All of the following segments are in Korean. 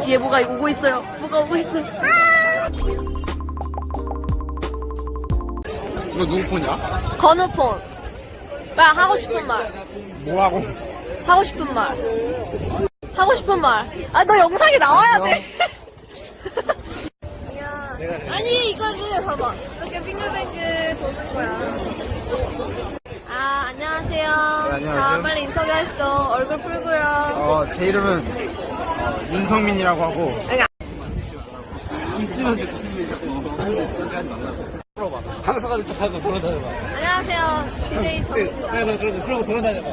뒤에 뭐가 오고 있어요. 뭐가 오고 있어요. 이거 누구 폰이야? 건우폰. 나 하고 싶은 말. 뭐라고? 하고 싶은 말. 하고 싶은 말. 아, 너 영상에 나와야 돼. 아니, 이거를 봐봐. 이렇게 빙글빙글 도는 거야. 아, 안녕하세요. 네, 안녕하세요. 자, 빨리 인터뷰하시죠. 얼굴 풀고요. 어, 제 이름은 어, 윤성민이라고 하고 있으면 풀어봐 항상 가는 척하고 돌아다녀봐 안녕하세요. DJ 정입니다. 그래 그래 그러고 돌아다녀봐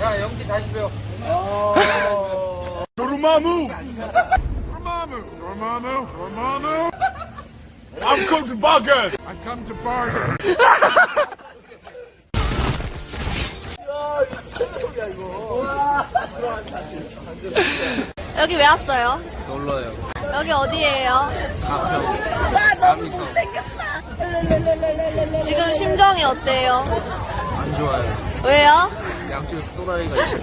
야 연기 다시 배워 Dormammu! Dormammu! Dormammu! Dormammu! I've come to bargain! I come to bargain! 여기 왜 왔어요? 놀러요 여기 어디예요? 와, 너무 못생겼다. 지금 심정이 어때요? 안 좋아요 왜요? 양쪽에서 또라이가 있어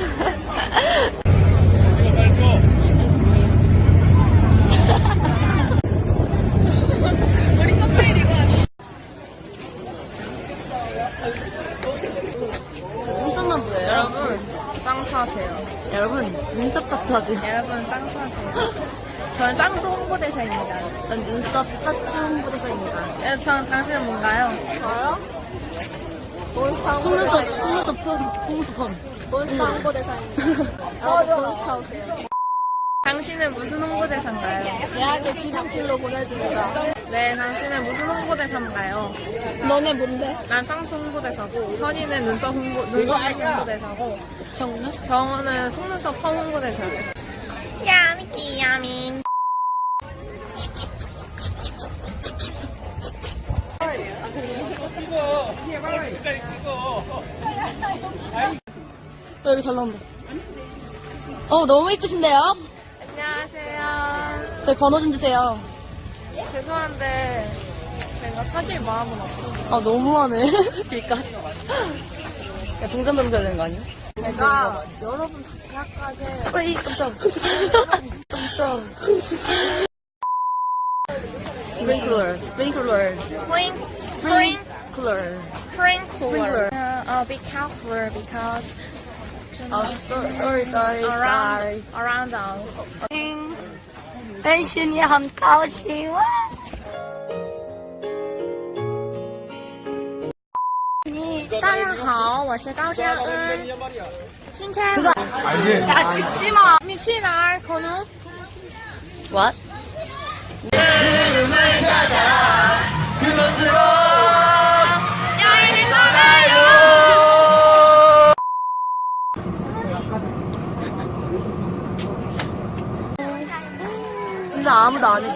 눈썹만 보여요? 여러분 쌍수하세요. 여러분, 눈썹 타투하세요. 여러분 쌍수하세요. 저는 쌍수 홍보대사입니다. 전 눈썹 타투 홍보대사입니다. 예, 전 당신은 뭔가요? 저요? 몬스타 속눈썹, 속눈썹 펌, 속눈썹 펌. 몬스타 홍보대사입니다. 여러분, 몬스타 오세요. 당신은 무슨 홍보대사인가요? 대학의 지름길로 보내줍니다. 네, 당신은 무슨 홍보대사인가요? 너네 뭔데? 난 쌍수 홍보대사고, 선이는 눈썹 홍보, 눈썹 홍보대사고, 정말? 정우는 속눈썹 펌 홍보대사고. 야미키 야민. 어, 여기 잘 나온다. 어, 너무 이쁘신데요? 안녕하세요. 저희 번호 좀 주세요. 죄송한데 제가 사귈 마음은 없어서 아, 너무하네. 그니까. 야, 동전 던져야 되는 거 아니야? 제가 여러분 다 대학까지 어이, 깜짝. 깜짝. 스프링클러, 스프링클러, spring spring 쿨러. sprinkler. Uh, uh, be careful because 아, sorry, sorry, sorry, sorry. around around us. 而且你很高兴哇！你大家好，我是高山恩。今天哥，啊，鸡鸡毛，你去哪儿？可能我。What?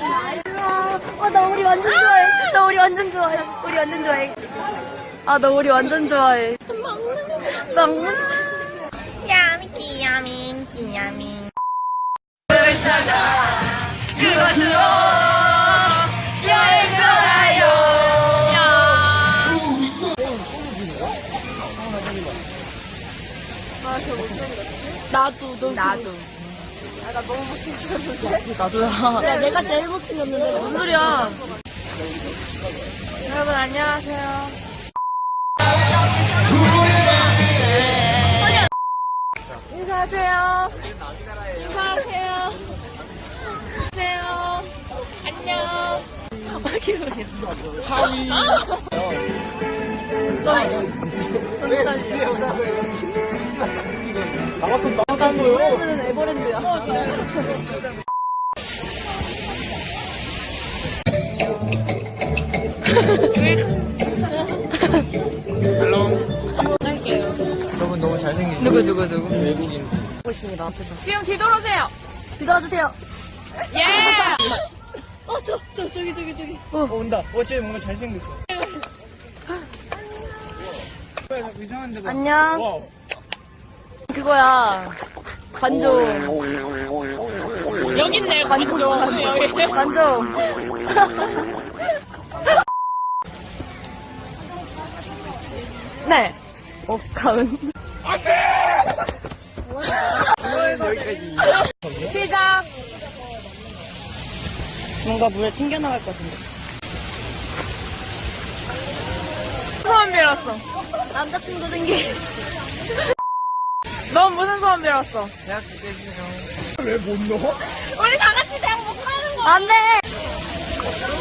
아무도 안 했지. 아, 나 우리 완전 좋아해. 나 우리 완전 좋아해. 우리 완전 좋아해. 아, 나 우리 완전 좋아해. 막문. 야미키 야민 야민. 그것으로 여행 떠나요. 나도 너 나도. 아, 나 너무 못생겼는데? 나도야. 야, 내가 제일 못생겼는데. 무슨 소리야? 여러분 안녕하세요. 인사하세요. 인사하세요. 안녕하세요. 안녕. 아, 기분이야. 난 노래는 에버랜드 야. 저분 너무 잘생기신 누구 누구 누구? 외국인 하고 있습니다 앞에서. 지금 뒤돌아오세요. 뒤돌아주세요. 예. 어저 저 저 기 저기 저기. 어 온다 어째 뭔가 잘생겼어 이상한데 뭐 안녕. 와 그거야. 관종. 여기 있네 관종. 여기. 관종. 네. 어, 가은. 시작. 뭔가 물에 튕겨나갈 것 같은데. 소원 빌었어. 남자친구 생기. 넌 무슨 소원 빌었어? 왜 못 넣어? 우리 다 같이 그냥 못 가는 거. 안 돼!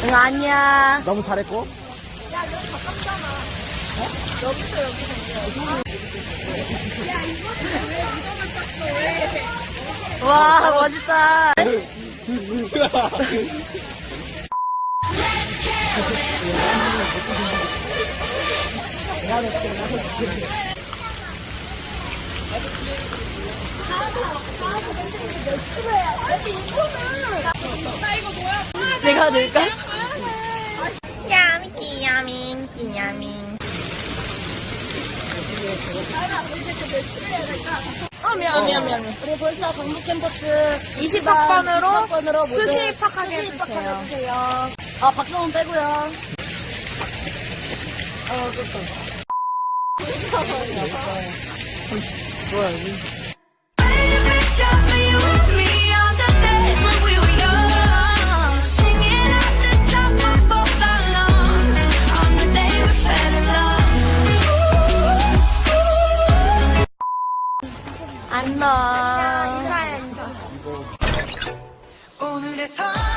응, 아니야. 너무 잘했고. 와, 멋있다. 내가 넣을까? 야미 끼야민 끼야민. 아 미안 미안 미안. 우리 벌써 경북 캠퍼스 20학번으로 20학번으로 수시 입학하게 해주세요. 해주세요. 아, 박성훈 빼고요. 안녕. 인사해 인사. 사